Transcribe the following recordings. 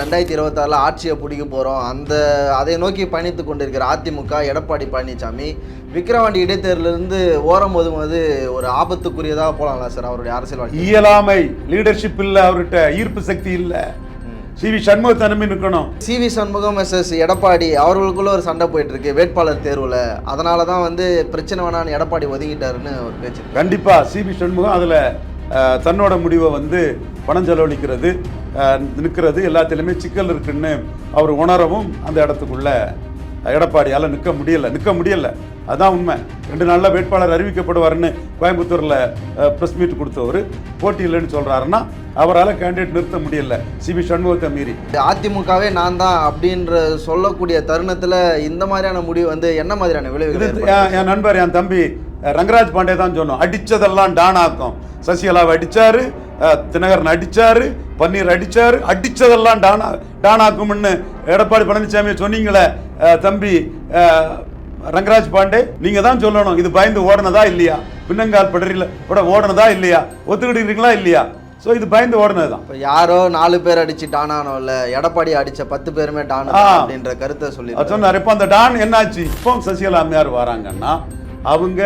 ரெண்டாயிரத்தி இருபத்தாறில் ஆட்சியை பிடிக்க போகிறோம் அந்த அதை நோக்கி பயணித்து கொண்டிருக்கிற அதிமுக எடப்பாடி பழனிசாமி விக்கிரவாண்டி இடைத்தேர்தலிருந்து ஓரம் ஒதுங்குவது ஒரு ஆபத்துக்குரியதாக போகலாம்ல சார் அவருடைய அரசியல் வாழ்க்கை? இயலாமை லீடர்ஷிப் இல்ல அவர்கிட்ட ஈர்ப்பு சக்தி இல்ல. சி வி சண்முகத்தை நம்பி நிற்கணும். C V Shanmugam SS Edappadi அவர்களுக்குள்ள ஒரு சண்டை போயிட்டு இருக்கு வேட்பாளர் தேர்வில். அதனால தான் வந்து பிரச்சனை வேணான்னு எடப்பாடி ஒதுங்கிட்டாருன்னு ஒரு பேச்சு இருக்கு. கண்டிப்பா சி வி சண்முகம் அதுல தன்னோட முடிவை வந்து பணம் செலவழிக்கிறது நிற்கிறது எல்லாத்திலுமே சிக்கல் இருக்குன்னு அவர் உணரவும் அந்த இடத்துக்குள்ள எடப்பாடியால் நிற்க முடியல. நிற்க முடியல. அதான் உண்மை. ரெண்டு நாளில் வேட்பாளர் அறிவிக்கப்படுவார்னு கோயம்புத்தூரில் ப்ரெஸ் மீட் கொடுத்தவர். போட்டி இல்லைன்னு சொல்கிறாருன்னா அவரால் கேண்டிடேட் நிறுத்த முடியல. சிபி சண்முகத்தை மீறி. அதிமுகவே நான் தான் அப்படின்ற சொல்லக்கூடிய தருணத்தில் இந்த மாதிரியான முடிவு வந்து என்ன மாதிரியான விளைவுகள் என் நண்பர் என் தம்பி ரங்கராஜ் பாண்டே தான் சொன்னோம். அடிச்சதெல்லாம் டானாக்கும் சசிகலாவை அடிச்சாரு அஹ், தினகரன் அடிச்சாரு பன்னீர் அடிச்சாரு அடிச்சதெல்லாம் டானா டானாக்கும்னு எடப்பாடி பழனிசாமி சொன்னீங்களே தம்பி ரங்கராஜ் பாண்டே நீங்க தான் சொல்லணும் இது பயந்து ஓடுனதா இல்லையா? பின்னங்கால் படரில கூட ஓடுனதா இல்லையா? ஒத்துக்கிட்டீங்களா இல்லையா? ஸோ இது பயந்து ஓடுனது தான். இப்போ யாரோ நாலு பேர் அடிச்சு டானானோ இல்ல எடப்பாடி அடிச்ச பத்து பேருமே டானோ. அப்படின்ற கருத்தை சொல்லி சொன்னார். இப்போ அந்த டான் என்னாச்சு? இப்போ சசிகலா அம்மையார் வராங்கன்னா அவங்க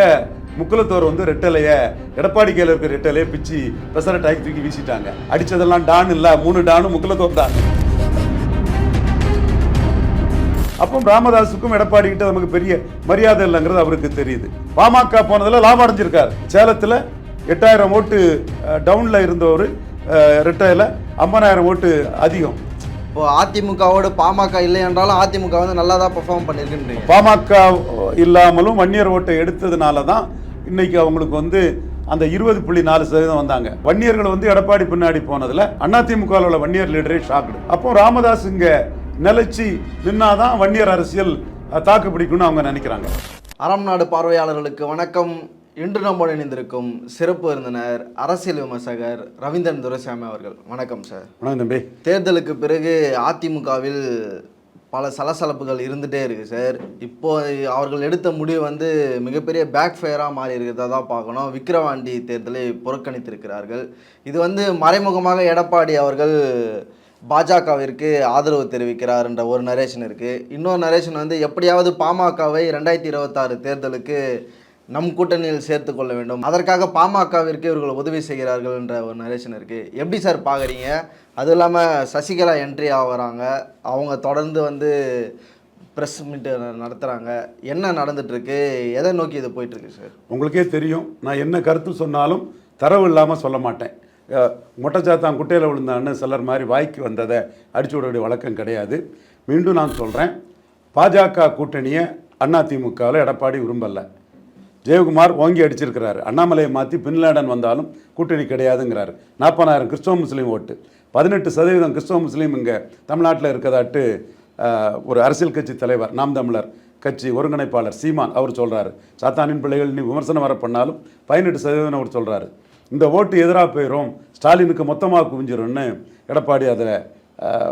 முக்குலத்தோர் வந்து ரெட்டலைய எடப்பாடி கையில் இருக்கிற ரெட்டலையை பிச்சு பெசர டாக்கி தூக்கி வீசிட்டாங்க. அடிச்சதெல்லாம் டான் இல்லை மூணு டானும் முக்குலத்தோர் தான். அப்போ ராமதாஸுக்கும் எடப்பாடி கிட்ட நமக்கு பெரிய மரியாதை இல்லைங்கிறது அவருக்கு தெரியுது. பாமக போனதில் லாபம் அடைஞ்சிருக்கார். சேலத்தில் எட்டாயிரம் ஓட்டு டவுனில் இருந்தவர் ரெட்டையில ஐம்பதாயிரம் ஓட்டு அதிகம். இப்போ அதிமுகவோடு பாமக இல்லை என்றாலும் அதிமுக வந்து நல்லா தான் பெர்ஃபார்ம் பண்ணியிருக்குன்றீங்க பாமக இல்லாமலும் வன்னியர் ஓட்டை எடுத்ததுனால தான் இன்னைக்கு அவங்களுக்கு வந்து அந்த இருபது புள்ளி நாலு சதவீதம் வந்தாங்க. வன்னியர்கள் வந்து எடப்பாடி பின்னாடி போனதுல அதிமுகவில் உள்ள வன்னியர் லீடரே ஷாக்டு அப்போ ராமதாஸ் இங்க நிலைச்சு நின்னாதான் வன்னியர் அரசியல் தாக்கு பிடிக்கும்னு அவங்க நினைக்கிறாங்க. அறம் நாடு பார்வையாளர்களுக்கு வணக்கம். இன்று நம்மோடு இணைந்திருக்கும் சிறப்பு விருந்தினர் அரசியல் விமர்சகர் ரவீந்திரன் துரைசாமி அவர்கள். வணக்கம் சார். வணக்கம் தம்பி. தேர்தலுக்கு பிறகு அதிமுகவில் பல சலசலப்புகள் இருந்துகிட்டே இருக்குது சார். இப்போ அவர்கள் எடுத்த முடிவு வந்து மிகப்பெரிய பேக் ஃபயராக மாறி இருக்கிறதா தான் பார்க்கணும். விக்கிரவாண்டி தேர்தலை புறக்கணித்திருக்கிறார்கள். இது வந்து மறைமுகமாக எடப்பாடி அவர்கள் பாஜகவிற்கு ஆதரவு தெரிவிக்கிறார் என்ற ஒரு நரேஷன் இருக்குது இன்னொரு நரேஷன் வந்து எப்படியாவது பாமகவை ரெண்டாயிரத்தி இருபத்தாறு தேர்தலுக்கு நம் கூட்டணியில் சேர்த்து கொள்ள வேண்டும். அதற்காக பாமகவிற்கு இவர்கள் உதவி செய்கிறார்கள் என்ற ஒரு நரேஷன் இருக்குது எப்படி சார் பார்க்குறீங்க? அதுவும் இல்லாமல் சசிகலா என்ட்ரி ஆகிறாங்க. அவங்க தொடர்ந்து வந்து ப்ரெஸ் மீட் நடத்துகிறாங்க என்ன நடந்துட்டுருக்கு எதை நோக்கி இது போயிட்டுருக்கு சார் உங்களுக்கே தெரியும். நான் என்ன கருத்து சொன்னாலும் தரவு இல்லாமல் சொல்ல மாட்டேன். அஹ், மொட்டைச்சாத்தான் குட்டையில் விழுந்தான்னு சிலர் மாதிரி வாய்க்கு வந்ததை அடிச்சு விட வேண்டிய வழக்கம் கிடையாது. மீண்டும் நான் சொல்கிறேன் பாஜக கூட்டணியை அதிமுகவில் எடப்பாடி விரும்பலை. ஜெயக்குமார் ஓங்கி அடிச்சிருக்கிறாரு. அண்ணாமலையை மாற்றி பின்லேடன் வந்தாலும் கூட்டணி கிடையாதுங்கிறாரு. நாற்பதாயிரம் கிறிஸ்தவ முஸ்லீம் ஓட்டு. பதினெட்டு சதவீதம் கிறிஸ்தவ முஸ்லீம் இங்கே தமிழ்நாட்டில் இருக்கதாட்டு ஒரு அரசியல் கட்சி தலைவர் நாம் தமிழர் கட்சி ஒருங்கிணைப்பாளர் சீமான் அவர் சொல்கிறாரு சாத்தானின் பிள்ளைகள் நீ விமர்சனம் வர பண்ணாலும் பதினெட்டு சதவீதம் அவர் சொல்கிறாரு இந்த ஓட்டு எதிராக போயிடும் ஸ்டாலினுக்கு மொத்தமாக குவிஞ்சிரும்னு எடப்பாடி அதில்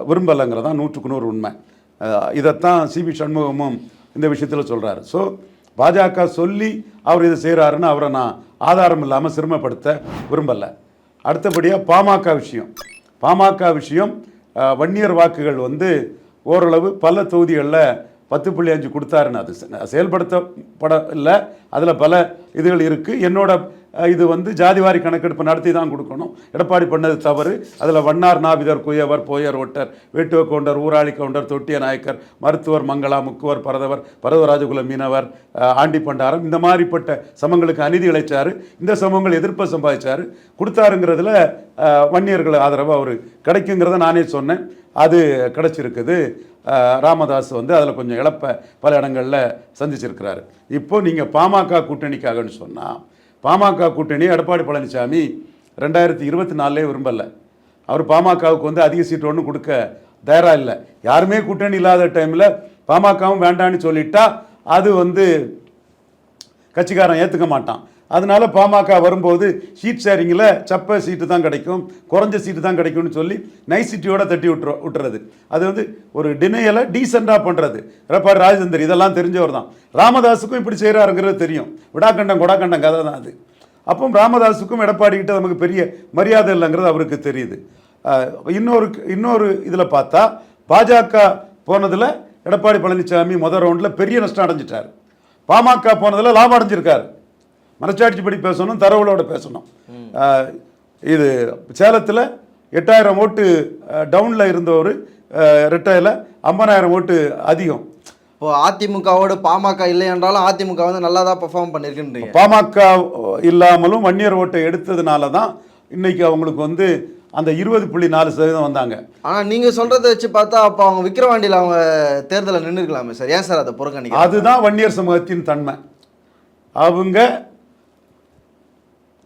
விரும்பலைங்கிறதான் நூற்றுக்கு நூறு உண்மை. இதைத்தான் சிபி சண்முகமும் இந்த விஷயத்தில் சொல்கிறாரு ஸோ பாஜக சொல்லி அவர் இதை செய்கிறாருன்னு அவரை நான் ஆதாரம் இல்லாமல் சிரமப்படுத்த விரும்பலை. அடுத்தபடியாக பாமக விஷயம். பாமக விஷயம் வன்னியர் வாக்குகள் வந்து ஓரளவு பல தொகுதிகளில் பத்து புள்ளி அஞ்சு கொடுத்தாருன்னு அது செ- செயல்படுத்தப்பட இல்லை. அதில் பல இதுகள் இருக்குது என்னோட இது வந்து ஜாதிவாரி கணக்கெடுப்பு நடத்தி தான் கொடுக்கணும். எடப்பாடி பண்ணது தவறு. அதில் வண்ணார் நாவிதர் குயவர் போயர் ஒட்டர் வேட்டுவ கவுண்டர் ஊராளி கவுண்டர் தொட்டிய நாயக்கர் மருத்துவர் மங்களா முக்குவர் பரதவர் பரதவராஜகுல மீனவர் ஆண்டி பண்டாரம் இந்த மாதிரிப்பட்ட சமங்களுக்கு அநீதி இழைச்சார். இந்த சமங்கள் எதிர்ப்பை சம்பாதிச்சாரு. கொடுத்தாருங்கிறதுல வன்னியர்கள் ஆதரவு அவர் கிடைக்குங்கிறத நானே சொன்னேன். அது கிடைச்சிருக்குது. ராமதாஸ் வந்து அதில் கொஞ்சம் இழப்பை பல இடங்களில் சந்திச்சிருக்கிறாரு. இப்போ நீங்கள் பாமக கூட்டணிக்காகன்னு சொன்னால் பாமக கூட்டணி எடப்பாடி பழனிசாமி ரெண்டாயிரத்தி இருபத்தி நாலுலே விரும்பலை. அவர் பாமகவுக்கு வந்து அதிக சீட்டு ஒன்றும் கொடுக்க தயாராக இல்லை. யாருமே கூட்டணி இல்லாத டைமில் பாமகவும் வேண்டான்னு சொல்லிட்டா அது வந்து கட்சிக்காரன் ஏற்றுக்க மாட்டான். அதனால பாமக வரும்போது சீட் ஷேரிங்கில் சப்ப சீட்டு தான் கிடைக்கும் குறைஞ்ச சீட்டு தான் கிடைக்கும்னு சொல்லி நைசிட்டியோட சிட்டியோட தட்டி விட்டுரு விட்டுறது. அது வந்து ஒரு டினையலை டீசெண்டாக பண்ணுறது எடப்பாடி ராஜேந்தர் இதெல்லாம் தெரிஞ்சவர் தான். ராமதாஸுக்கும் இப்படி செய்கிறாருங்கிறது தெரியும். விடாக்கண்டம் கொடாக்கண்டம் கதை தான் அது. அப்போ ராமதாஸுக்கும் எடப்பாடிக்கிட்ட நமக்கு பெரிய மரியாதை இல்லைங்கிறது அவருக்கு தெரியுது. இன்னொரு இன்னொரு இதில் பார்த்தா பாஜக போனதில் எடப்பாடி பழனிசாமி முதல் ரவுண்டில் பெரிய நஷ்டம் அடைஞ்சிட்டார். பாமக போனதில் லாபம் அடைஞ்சிருக்காரு. மனச்சாட்சிப்படி பேசணும் தரவுகளோட பேசணும். இது சேலத்தில் எட்டாயிரம் ஓட்டு டவுனில் இருந்தவர் ரெட்டையில் ஐம்பதாயிரம் ஓட்டு அதிகம். இப்போ அதிமுகவோடு பாமக இல்லை என்றாலும் அதிமுக வந்து நல்லா தான் பெர்ஃபார்ம் பண்ணியிருக்குன்றீங்க பாமக இல்லாமலும் வன்னியர் ஓட்டை எடுத்ததுனால தான் இன்னைக்கு அவங்களுக்கு வந்து அந்த இருபது புள்ளி நாலு சதவீதம் வந்தாங்க. ஆனால் நீங்கள் சொல்கிறத வச்சு பார்த்தா அப்போ அவங்க விக்கிரவாண்டியில் அவங்க தேர்தலில் நின்றுக்கலாமே சார். ஏன் சார் அதை புறக்கணிக்க அதுதான் வன்னியர் சமூகத்தின் தன்மை. அவங்க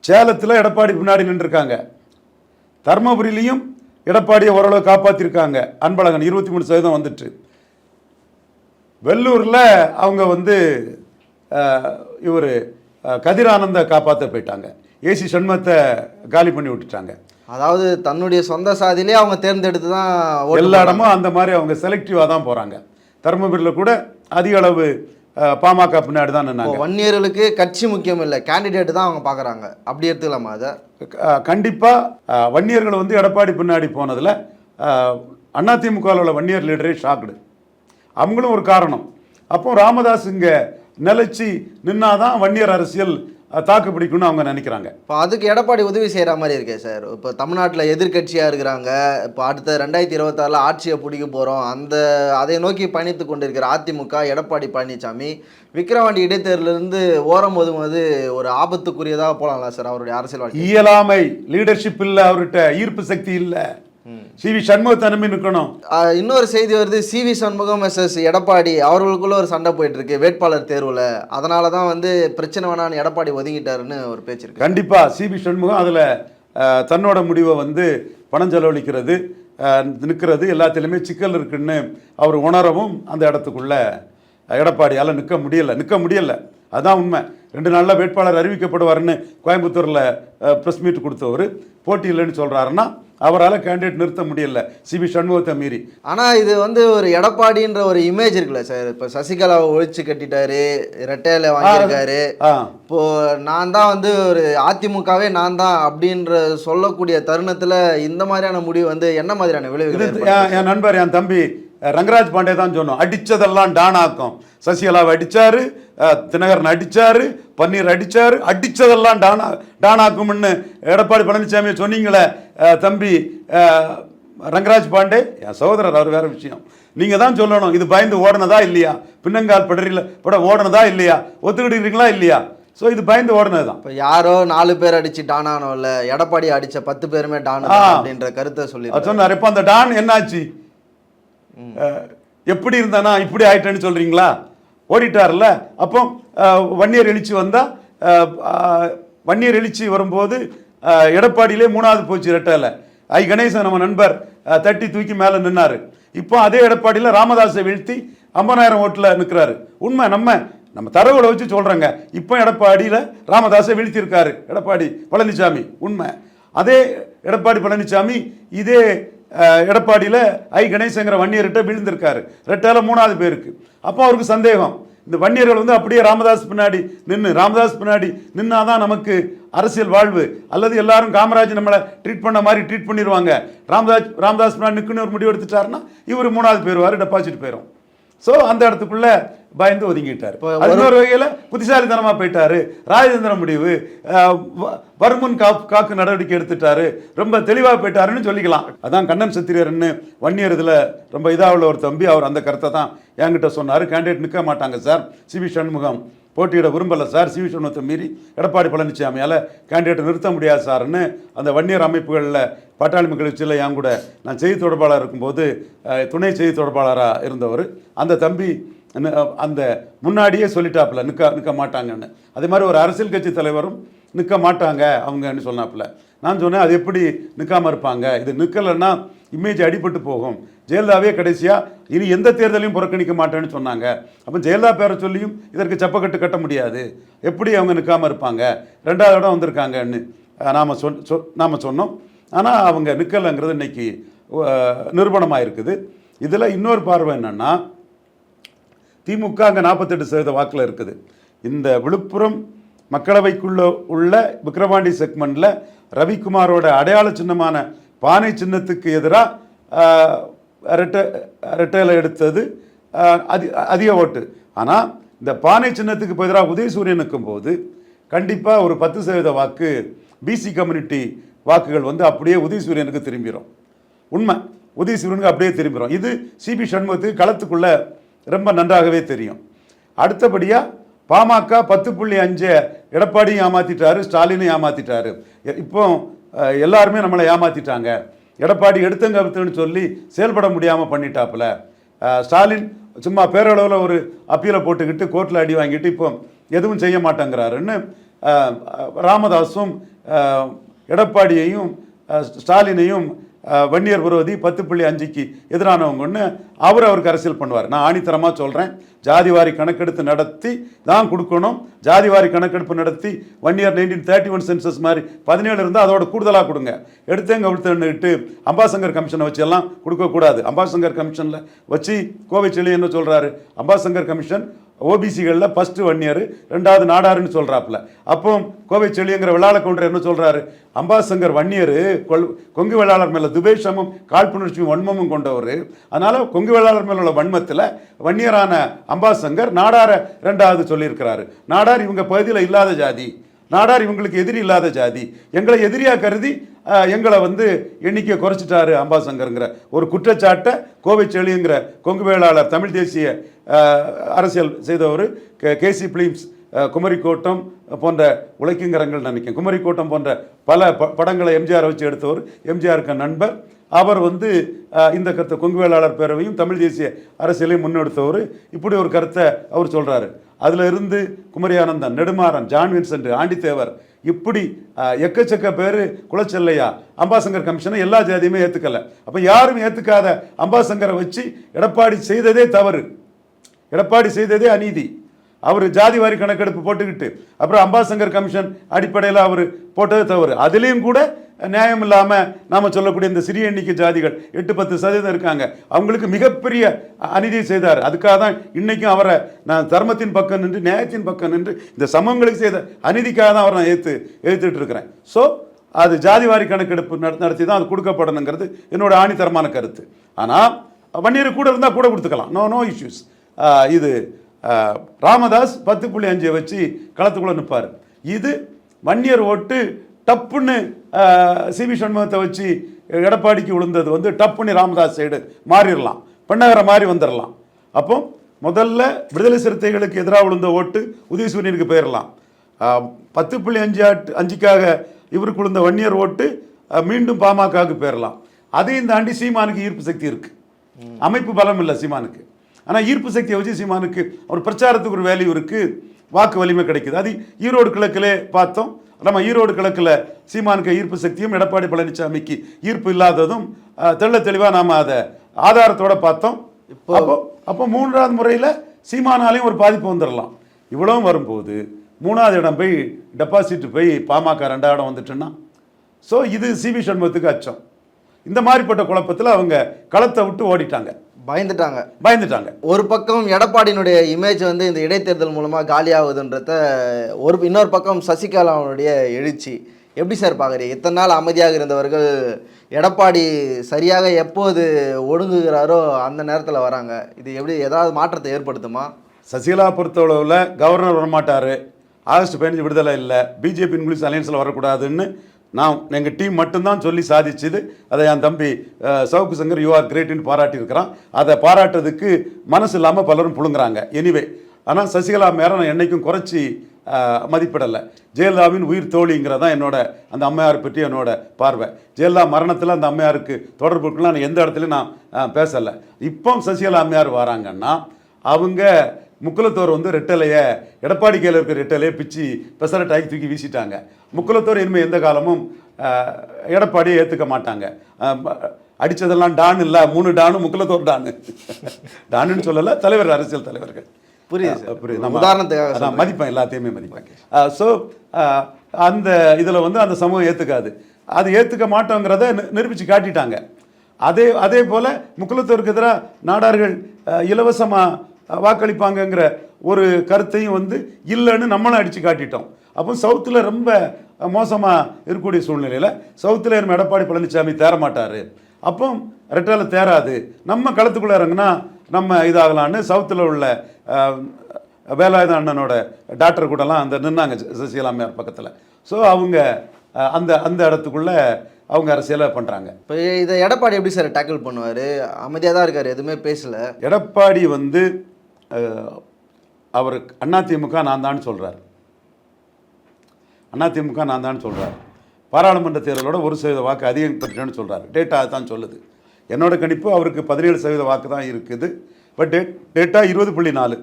சேலத்தில் எடப்பாடி பின்னாடி நின்றுருக்காங்க. தர்மபுரியிலையும் எடப்பாடியை ஓரளவு காப்பாற்றிருக்காங்க அன்பழகன் இருபத்தி மூணு சதவீதம் வந்துட்டு. வெள்ளூரில் அவங்க வந்து இவர் கதிரானந்த காப்பாற்ற போயிட்டாங்க. ஏசி சண்மத்தை காலி பண்ணி விட்டுட்டாங்க. அதாவது தன்னுடைய சொந்த சாதியிலே அவங்க தேர்ந்தெடுத்து தான் எல்லா இடமும் அந்த மாதிரி அவங்க செலக்டிவாக தான் போகிறாங்க தருமபுரியில் கூட அதிக அளவு பாமக பின்னாடி தான் நின்னாங்க. இப்போ வன்னியர்களுக்கு கட்சி முக்கியம் இல்லை கேண்டிடேட் தான் அவங்க பார்க்குறாங்க. அப்படி எடுத்துக்கலாமா அதை? கண்டிப்பாக வன்னியர்கள் வந்து எடப்பாடி பின்னாடி போனதில் அதிமுகவில் உள்ள வன்னியர் லீடரே ஷாக்டு அவங்களும் ஒரு காரணம். அப்போ ராமதாஸ் இங்கே நிலைச்சி நின்னாதான் வன்னியர் அரசியல் தாக்கு பிடிக்கும்னு அவங்க நினைக்கிறாங்க. இப்போ அதுக்கு எடப்பாடி உதவி செய்கிற மாதிரி இருக்கே சார் இப்போ தமிழ்நாட்டில் எதிர்க்கட்சியாக இருக்கிறாங்க. இப்போ அடுத்த ரெண்டாயிரத்தி இருபத்தாறில் ஆட்சியை பிடிக்க போகிறோம் அந்த அதை நோக்கி பயணித்து கொண்டிருக்கிற அதிமுக எடப்பாடி பழனிசாமி விக்கிரவாண்டி இடைத்தேர்தலிருந்து ஓரம் ஒதுங்குவது ஒரு ஆபத்துக்குரியதாக போகலாம்ல சார் அவருடைய அரசியல் வாழ்க்கை? இயலாமை லீடர்ஷிப் இல்லை அவர்கிட்ட ஈர்ப்பு சக்தி இல்லை. சி வி சண்முகத்தை நம்பி நிற்கணும். இன்னொரு செய்தி வருது. சிவி சண்முகம் எஸ்எஸ் எடப்பாடி அவர்களுக்குள்ள ஒரு சண்டை போயிட்டு இருக்கு வேட்பாளர் தேர்வில். அதனால தான் வந்து பிரச்சனை வேணான்னு எடப்பாடி ஒதுங்கிட்டாருன்னு ஒரு பேச்சு இருக்கு. கண்டிப்பா சிபி சண்முகம் அதில் தன்னோட முடிவை வந்து பணம் செலவழிக்கிறது நிற்கிறது எல்லாத்திலுமே சிக்கல் இருக்குன்னு அவர் உணரவும் அந்த இடத்துக்குள்ள எடப்பாடியால் நிற்க முடியல. நிற்க முடியல. அதான் உண்மை. ரெண்டு நாளில் வேட்பாளர் அறிவிக்கப்படுவார்னு கோயம்புத்தூரில் ப்ரெஸ் மீட் கொடுத்தவர். போட்டி இல்லைன்னு சொல்கிறாருன்னா அவரால் கேண்டிடேட் நிறுத்த முடியல. சிபி சண்முகத்தை மீறி. ஆனால் இது வந்து ஒரு எடப்பாடின்ற ஒரு இமேஜ் இருக்குல்ல சார் இப்போ சசிகலாவை ஒழிச்சு கட்டிட்டாரு ரெட்டையில வாங்கியிருக்காரு. இப்போ நான் தான் வந்து ஒரு அதிமுகவே நான் தான் அப்படின்ற சொல்லக்கூடிய தருணத்தில் இந்த மாதிரியான முடிவு வந்து என்ன மாதிரியான விளைவுகள் என் நண்பர் என் தம்பி ரங்கராஜ் பாண்டே தான் சொன்னோம். அடிச்சதெல்லாம் டான் ஆக்கும். சசிகலாவை அடிச்சாரு அஹ், தினகரன் அடிச்சாரு பன்னீர் அடிச்சாரு அடிச்சதெல்லாம் டானா டானாக்கும்னு எடப்பாடி பழனிசாமி சொன்னீங்களே தம்பி ரங்கராஜ் பாண்டே? என் சகோதரர் அவர் வேற விஷயம். நீங்க தான் சொல்லணும் இது பயந்து ஓடுனதா இல்லையா? பின்னங்கால் படரில் பட ஓடுனதா இல்லையா? ஒத்துக்கிட்டீங்களா இல்லையா? ஸோ இது பயந்து ஓடுனது தான். இப்போ யாரோ நாலு பேர் அடிச்சு டானானோ இல்ல எடப்பாடி அடிச்ச பத்து பேருமே டானு. அப்படின்ற கருத்தை சொல்லி சொன்னார் இப்போ அந்த டான் என்னாச்சு? எப்படி இருந்தானா? இப்படி ஆயிட்டேன்னு சொல்றீங்களா? ஓடிட்டார்ல அப்போ வன்னியர் எழுச்சி வந்தா அஹ், அஹ், வன்னியர் எழுச்சி வரும்போது எடப்பாடியிலே மூணாவது போச்சு ரெட்டையில் ஐ. கணேசன் நம்ம நண்பர் தட்டி தூக்கி மேலே நின்னார். இப்போ அதே எடப்பாடியில் ராமதாஸை வீழ்த்தி ஐம்பதாயிரம் ஓட்டில் நிற்கிறாரு உண்மை நம்ம நம்ம தரவுகளை வச்சு சொல்கிறோங்க இப்போ எடப்பாடியில் ராமதாஸை வீழ்த்தியிருக்காரு எடப்பாடி பழனிசாமி. உண்மை. அதே எடப்பாடி பழனிசாமி இதே எடப்பாடியில் ஐ. கணேசங்கிற வன்னியர்கிட்ட விழுந்திருக்காரு. ரெட்டால மூணாவது பேருக்கு. அப்போ அவருக்கு சந்தேகம். இந்த வன்னியர்கள் வந்து அப்படியே ராமதாஸ் பின்னாடி நின்று ராமதாஸ் பின்னாடி நின்னாதான் நமக்கு அரசியல் வாழ்வு. அல்லது எல்லாரும் காமராஜ் நம்மளை ட்ரீட் பண்ண மாதிரி ட்ரீட் பண்ணிடுவாங்க ராமதாஸ் ராமதாஸ் பின்னாடி நிற்குன்னு ஒரு முடிவு எடுத்துட்டாருன்னா இவர் மூணாவது போயிடுவார் டெபாசிட் போயிடும் ஸோ அந்த இடத்துக்குள்ள பயந்து ஒதுங்கிட்டார். இன்னொரு வகையில் புத்திசாலித்தனமா போயிட்டாரு. ராஜேந்திர முடிவு. வருமுன் காப்பு காக்கு நடவடிக்கை எடுத்துட்டாரு. ரொம்ப தெளிவாக போயிட்டாருன்னு சொல்லிக்கலாம். அதான் கண்ணன் சத்திரியர்னு வன்னியர் இதில் ரொம்ப இதாக உள்ள ஒரு தம்பி அவர் அந்த கருத்தை தான் என்கிட்ட சொன்னார். கேண்டிடேட் நிற்க மாட்டாங்க சார். சிவி சண்முகம். போட்டியிட விரும்பலை சார். சிவி சண்முகத்தை மீறி எடப்பாடி பழனிசாமியால் கேண்டிடேட் நிறுத்த முடியாது சார்னு அந்த வன்னியர் அமைப்புகளில் பாட்டாளி மக்கள் கட்சியில் என் கூட நான் செய்தி தொடர்பாளர் இருக்கும்போது துணை செய்தி தொடர்பாளராக இருந்தவர். அந்த தம்பி அந்த முன்னாடியே சொல்லிட்டாப்புல நிற்க நிற்க மாட்டாங்கன்னு. அதே மாதிரி ஒரு அரசியல் கட்சி தலைவரும் நிற்க மாட்டாங்க அவங்கன்னு சொன்னாப்புல. நான் சொன்னேன் அது எப்படி நிற்காமல் இருப்பாங்க? இது நிற்கலைன்னா இமேஜ் அடிபட்டு போகும். ஜெயலலிதாவே கடைசியாக இனி எந்த தேர்தலையும் புறக்கணிக்க மாட்டேன்னு சொன்னாங்க. அப்போ ஜெயலலிதா பேரை சொல்லியும் இதற்கு செப்பக்கட்டு கட்ட முடியாது. எப்படி அவங்க நிற்காமல் இருப்பாங்க? ரெண்டாவது இடம் வந்திருக்காங்கன்னு நாம் சொன் சொ- நாம சொன்னோம். ஆனால் அவங்க நிற்கலைங்கிறது இன்றைக்கி நிரூபணமாக இருக்குது இதில் இன்னொரு பார்வை என்னன்னா திமுக அங்கே நாற்பத்தெட்டு சதவீத வாக்கில் இருக்குது. இந்த விழுப்புரம் மக்களவைக்குள்ளே உள்ள விக்ரவாண்டி செக்மெண்ட்டில் ரவிக்குமாரோட அடையாள சின்னமான பானை சின்னத்துக்கு எதிராக ரெட்டை ரெட்டையில் எடுத்தது அதி அதிக ஓட்டு. ஆனால் இந்த பானை சின்னத்துக்கு எதிராக உதயசூரியனுக்கும் இருக்கும்போது கண்டிப்பாக ஒரு பத்து சதவீத வாக்கு பிசி கம்யூனிட்டி வாக்குகள் வந்து அப்படியே உதயசூரியனுக்கு திரும்பிடும் உண்மை. உதயசூரியனுக்கு அப்படியே திரும்பிடும் இது சிபி சண்முகத்துக்கு களத்துக்குள்ளே ரொம்ப நன்றாகவே தெரியும். அடுத்தபடியாக பாமக பத்து புள்ளி அஞ்சு எடப்பாடியும் ஏமாற்றிட்டாரு ஸ்டாலினும் ஏமாற்றிட்டாரு இப்போ எல்லாருமே நம்மளை ஏமாற்றிட்டாங்க எடப்பாடி எடுத்தங்கத்துன்னு சொல்லி செயல்பட முடியாமல் பண்ணிட்டாப்புல. ஸ்டாலின் சும்மா பேரளவில் ஒரு அப்பீலை போட்டுக்கிட்டு கோர்ட்டில் அடி வாங்கிட்டு இப்போ எதுவும் செய்ய மாட்டேங்கிறாருன்னு ராமதாஸும் எடப்பாடியையும் ஸ்டாலினையும் வன்னியர் விரோதி பத்து புள்ளி அஞ்சுக்கு எதிரானவங்கன்னு அவர் அவருக்கு அரசியல் பண்ணுவார். நான் ஆணித்தரமாக சொல்கிறேன் ஜாதிவாரி கணக்கெடுத்து நடத்தி தான் கொடுக்கணும். ஜாதிவாரி கணக்கெடுப்பு நடத்தி Vanniyar nineteen thirty one census மாதிரி பதினேழு இருந்தால் அதோட கூடுதலாக கொடுங்க. எடுத்தேங்க விழுத்துன்னுட்டு அம்பாசங்கர் கமிஷனை வச்சு எல்லாம் கொடுக்கக்கூடாது. அம்பாசங்கர் கமிஷனில் வச்சு கோவை செல்லி என்ன சொல்கிறாரு அம்பாசங்கர் கமிஷன் ஓபிசிகளில் ஃபஸ்ட்டு ஒன் இயர் ரெண்டாவது நாடாருன்னு சொல்கிறாப்புல அப்போ கோவை செழியங்கிற விழால கவுண்டர் என்ன சொல்கிறாரு அம்பாசங்கர் வன்னியர் கொல் கொங்கு வேளாளர் மேலே துபேஷமும் காழ்ப்புணர்ச்சியும் வன்மமும் கொண்டவர். அதனால் கொங்கு வேளாளர் மேல உள்ள வன்மத்தில் வன்னியரான அம்பாசங்கர் நாடாரை ரெண்டாவது சொல்லியிருக்கிறாரு. நாடார் இவங்க பகுதியில் இல்லாத ஜாதி. நாடார் இவங்களுக்கு எதிரி இல்லாத ஜாதி. எங்களை எதிரியாக கருதி எங்களை வந்து எண்ணிக்கையை குறைச்சிட்டாரு அம்பாசங்கருங்கிற ஒரு குற்றச்சாட்டை கோவை செழிங்கிற கொங்கு வேளாளர் தமிழ் தேசிய அரசியல் செய்தவர் கேசி பிலிம்ஸ் குமரிக்கோட்டம் போன்ற உழைக்குங்கிறங்கள் நினைக்கிறேன். குமரிக்கோட்டம் போன்ற பல ப படங்களை எம்ஜிஆர் வச்சு எடுத்தவர் எம்ஜிஆருக்கு நண்பர். அவர் வந்து இந்த கருத்தை கொங்கு வேளாளர் பேரவையும் தமிழ் தேசிய அரசியலையும் முன்னெடுத்தவர். இப்படி ஒரு கருத்தை அவர் சொல்கிறாரு அதில் இருந்து குமரியானந்தன் நெடுமாறன் ஜான் வின்சென்ட் ஆண்டித்தேவர் இப்படி எக்கச்சக்க பேர் குலச்செல்லையா அம்பாசங்கர் கமிஷனை எல்லா ஜாதியுமே ஏற்றுக்கல அப்போ யாரும் ஏற்றுக்காத அம்பாசங்கரை வச்சு எடப்பாடி செய்ததே தவறு. எடப்பாடி செய்ததே அநீதி. அவர் ஜாதி வாரி கணக்கெடுப்பு போட்டுக்கிட்டு அப்புறம் அம்பாசங்கர் கமிஷன் அடிப்படையில் அவர் போட்டது தவறு. அதுலேயும் கூட நியாயம் இல்லாமல் நாம் சொல்லக்கூடிய இந்த சிறிய எண்ணிக்கை ஜாதிகள் எட்டு பத்து சதவீதம் இருக்காங்க. அவங்களுக்கு மிகப்பெரிய அநீதி செய்தார். அதுக்காக தான் இன்னைக்கும் அவரை நான் தர்மத்தின் பக்கம் நின்று நியாயத்தின் பக்கம் நின்று இந்த சமங்களுக்கு செய்த அநீதிக்காக தான் அவரை நான் ஏற்று ஏற்றுட்டு இருக்கிறேன். ஸோ அது ஜாதி வாரி கணக்கெடுப்பு நடத்தி தான் அது கொடுக்கப்படணுங்கிறது என்னோட ஆணித்தரமான கருத்து. ஆனால் வன்னியர் கூட இருந்தால் கூட கொடுத்துக்கலாம். நோ நோ இஷ்யூஸ் இது ராமதாஸ் பத்து புள்ளி அஞ்சை வச்சு களத்துக்குள்ளே நிற்பார் இது வன்னியர் ஓட்டு டப்புன்னு சிவி சண்முகத்தை வச்சு எடப்பாடிக்கு விழுந்தது வந்து டப்புன்னு ராமதாஸ் சைடு மாறிடலாம். பெண்ணகரை மாதிரி வந்துடலாம். அப்போ முதல்ல விடுதலை சிறுத்தைகளுக்கு எதிராக விழுந்த ஓட்டு உதயசூரியனுக்கு போயிடலாம். பத்து புள்ளி அஞ்சு ஆட்டு அஞ்சுக்காக இவருக்கு விழுந்த வன்னியர் ஓட்டு மீண்டும் பாமகவுக்கு போயிடலாம். அதையும் தாண்டி சீமானுக்கு ஈர்ப்பு சக்தி இருக்குது அமைப்பு பலம் இல்லை சீமானுக்கு. ஆனால் ஈர்ப்பு சக்தியை வச்சு சீமானுக்கு ஒரு பிரச்சாரத்துக்கு ஒரு வேல்யூ இருக்குது வாக்கு வலிமை கிடைக்குது. அது ஈரோடு கிழக்கிலே பார்த்தோம். நம்ம ஈரோடு கிழக்கில் சீமானுக்கு ஈர்ப்பு சக்தியும் எடப்பாடி பழனிசாமிக்கு ஈர்ப்பு இல்லாததும் தெள்ள தெளிவாக நாம் அதை ஆதாரத்தோட பார்த்தோம். இப்போ- அப்போ அப்போ மூன்றாவது முறையில் சீமானாலையும் ஒரு பாதிப்பு வந்துடலாம் இவ்வளவும் வரும்போது மூணாவது இடம் போய் டெபாசிட் போய் பாமக ரெண்டாவது இடம் வந்துட்டுன்னா ஸோ இது சிவி சண்முகத்துக்கு அச்சம். இந்த மாதிரிப்பட்ட குழப்பத்தில் அவங்க களத்தை விட்டு ஓடிட்டாங்க. பயந்துட்டாங்க. பயந்துட்டாங்க. ஒரு பக்கம் எடப்பாடியினுடைய இமேஜ் வந்து இந்த இடைத்தேர்தல் மூலமாக காலியாகுதுன்றத ஒரு இன்னொரு பக்கம் சசிகலாவுடைய எழுச்சி. எப்படி சார் பார்க்குறீங்க? இத்தனை நாள் அமைதியாக இருந்தவர்கள் எடப்பாடி சரியாக எப்போது ஒடுங்குகிறாரோ அந்த நேரத்தில் வராங்க. இது எப்படி ஏதாவது மாற்றத்தை ஏற்படுத்துமா? சசிகலா பொறுத்தளவில் கவர்னர் வரமாட்டார். ஆகஸ்ட் பதினஞ்சு விடுதலை இல்லை. பிஜேபி இங்கிலீஷ் அலையன்ஸில் வரக்கூடாதுன்னு நான் எங்கள் டீம் மட்டும்தான் சொல்லி சாதிச்சுது. அதை என் தம்பி சவுக்கு சங்கர் யூ ஆர் கிரேட்னு பாராட்டியிருக்கிறான். அதை பாராட்டுறதுக்கு மனசு இல்லாமல் பலரும் புழுங்குறாங்க. எனிவே ஆனால் சசிகலா மேலே நான் என்றைக்கும் குறைச்சி மதிப்பிடலை. ஜெயலலிதாவின் உயிர் தோழிங்கிறதான் என்னோட அந்த அம்மையார் பற்றி என்னோட பார்வை. ஜெயலலிதா மரணத்தில் அந்த அம்மையாருக்கு தொடர்பு இருக்குன்னு நான் எந்த இடத்துலையும் நான் பேசலை. இப்போ சசிகலா அம்மையார் வராங்கன்னா அவங்க முக்குலத்தோர் வந்து ரெட்டலையை எடப்பாடி கையில் இருக்கிற ரெட்டலையை பிச்சு பெசரட்டாக்கி தூக்கி வீசிட்டாங்க. முக்குலத்தோர் இனிமேல் எந்த காலமும் எடப்பாடியை ஏற்றுக்க மாட்டாங்க. அஹ், ம- அடிச்சதெல்லாம் டான் இல்லை மூணு டானும் முக்குலத்தோர் டானு. டானுன்னு சொல்லலை தலைவர் அரசியல் தலைவர்கள். புரியுது புரியுது. நம்ம- உதாரணத்துக்காக சொல்றேன். மதிப்பேன் எல்லாத்தையுமே மதிப்பேன். ஸோ அந்த இதில் வந்து அந்த சமூகம் ஏற்றுக்காது அது ஏற்றுக்க மாட்டோங்கிறத நிரூபித்து காட்டிட்டாங்க. அதே அதே போல் முக்குலத்தோருக்கு எதிராக நாடார்கள் இலவசமாக வாக்களிப்பாங்கங்கிற ஒரு கருத்தையும் வந்து இல்லைன்னு நம்மளும் அடித்து காட்டிட்டோம். அப்போ சவுத்தில் ரொம்ப மோசமாக இருக்கக்கூடிய சூழ்நிலையில் சவுத்தில் இருந்த எடப்பாடி பழனிசாமி தேர மாட்டார் அப்போ ரெட்டால தேராது நம்ம களத்துக்குள்ளே இறங்குனா நம்ம இதாகலான்னு சவுத்தில் உள்ள வேலாயுத அண்ணனோட டாக்டர் கூடலாம் அந்த நின்னாங்க சசிகலா அம்மையார் பக்கத்தில். ஸோ அவங்க அந்த அந்த இடத்துக்குள்ளே அவங்க அரசியலை பண்ணுறாங்க இப்போ இதை எடப்பாடி எப்படி சார் டேக்கிள் பண்ணுவார்? அமைதியாக தான் இருக்கார் எதுவுமே பேசல. எடப்பாடி வந்து அவர் அதிமுக நான் தான் சொல்கிறார் அதிமுக நான் தான் சொல்கிறார் பாராளுமன்ற தேர்தலோட ஒரு சதவீத வாக்கு அதிகம் பெற்றேன்னு சொல்கிறார் டேட்டா தான் சொல்லுது. என்னோட கணிப்பு அவருக்கு பதினேழு சதவீத வாக்கு தான் இருக்குது. பட் டே டேட்டா இருபது புள்ளி நாலு.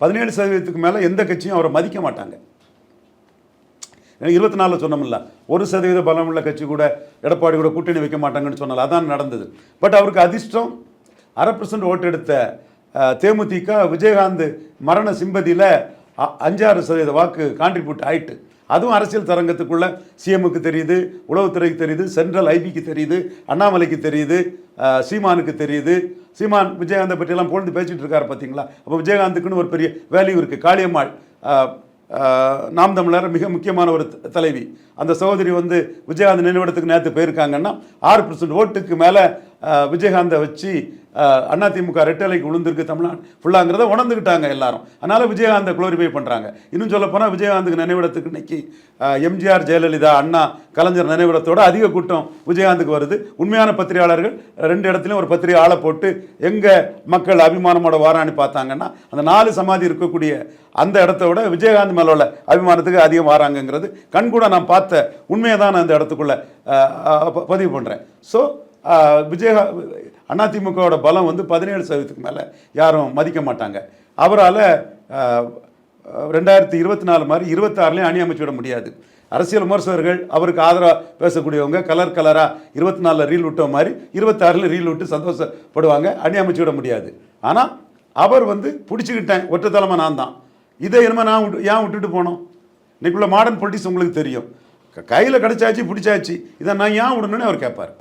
பதினேழு சதவீதத்துக்கு மேலே எந்த கட்சியும் அவரை மதிக்க மாட்டாங்க. இருபத்தி நாலில் சொன்னோம்ல ஒரு சதவீத பலமுள்ள கட்சி கூட எடப்பாடி கூட கூட்டணி வைக்க மாட்டாங்கன்னு சொன்னால அதான் நடந்தது. பட் அவருக்கு அதிர்ஷ்டம் அரை பர்சன்ட் ஓட்டு எடுத்த தேமுதிக விஜயகாந்த் மரண சிம்பதியில் அஞ்சாறு சதவீத வாக்கு கான்ட்ரிபியூட் ஆயிட்டு. அதுவும் அரசியல் தரங்கத்துக்குள்ள சிஎம்முக்கு தெரியுது உளவுத்துறைக்கு தெரியுது சென்ட்ரல் ஐபிக்கு தெரியுது அண்ணாமலைக்கு தெரியுது சீமானுக்கு தெரியுது. சீமான் விஜயகாந்தை பற்றியெல்லாம் பொழுது பேசிகிட்டு இருக்காரு பார்த்தீங்களா அப்போ விஜயகாந்துக்குன்னு ஒரு பெரிய வேல்யூ இருக்குது காளியம்மாள் நாம் தமிழர் மிக முக்கியமான ஒரு த- தலைவி. அந்த சகோதரி வந்து விஜயகாந்த் நினைவிடத்துக்கு நேற்று போயிருக்காங்கன்னா ஆறு பர்சன்ட் ஓட்டுக்கு மேலே விஜயகாந்தை வச்சு அண்ணா அதிமுக ரெட்டலைக்கு விழுந்திருக்கு தமிழ்நாடு. ஃபுல்லாங்கிறத உணர்ந்துக்கிட்டாங்க எல்லாரும். அதனால் விஜயகாந்தை குளோரிஃபை பண்ணுறாங்க இன்னும் சொல்ல போனால் விஜயகாந்துக்கு நினைவிடத்துக்கு இன்னைக்கு எம்ஜிஆர் ஜெயலலிதா அண்ணா கலைஞர் நினைவிடத்தோட அதிக கூட்டம் விஜயகாந்துக்கு வருது. உண்மையான பத்திரிகையாளர்கள் ரெண்டு இடத்துலையும் ஒரு பத்திரிகை ஆளை போட்டு எங்கே மக்கள் அபிமானமோட வாரான்னு பார்த்தாங்கன்னா அந்த நாலு சமாதி இருக்கக்கூடிய அந்த இடத்த விட விஜயகாந்த் மேல உள்ள அபிமானத்துக்கு அதிகம் வராங்கங்கிறது கண்கூட நான் பார்த்த உண்மையை தான் நான் அந்த இடத்துக்குள்ளே பதிவு பண்ணுறேன் ஸோ விஜய அதிமுகவோட பலம் வந்து பதினேழு சதவீதத்துக்கு மேலே. யாரும் மதிக்க மாட்டாங்க. அவரால் ரெண்டாயிரத்தி இருபத்தி நாலு மாதிரி இருபத்தாறுலேயும் அணி அமைச்சு விட முடியாது. அரசியல் விமர்சகர்கள் அவருக்கு ஆதரவாக பேசக்கூடியவங்க கலர் கலராக இருபத்தி நாலில் ரீல் விட்ட மாதிரி இருபத்தாறில் ரீல் விட்டு சந்தோஷப்படுவாங்க. அணி அமைச்சு விட முடியாது. ஆனால் அவர் வந்து பிடிச்சிக்கிட்டேன். ஒற்றத்தலமாக நான் தான். இதை என்னமோ நான் விட்டு ஏன் விட்டுட்டு போனோம்? இன்னைக்குள்ள மாடர்ன் பொலிட்டிக்ஸ் உங்களுக்கு தெரியும். கையில் கிடச்சாச்சு பிடிச்சாச்சு. இதை நான் ஏன் விடணும்னு அவர் கேட்பார்.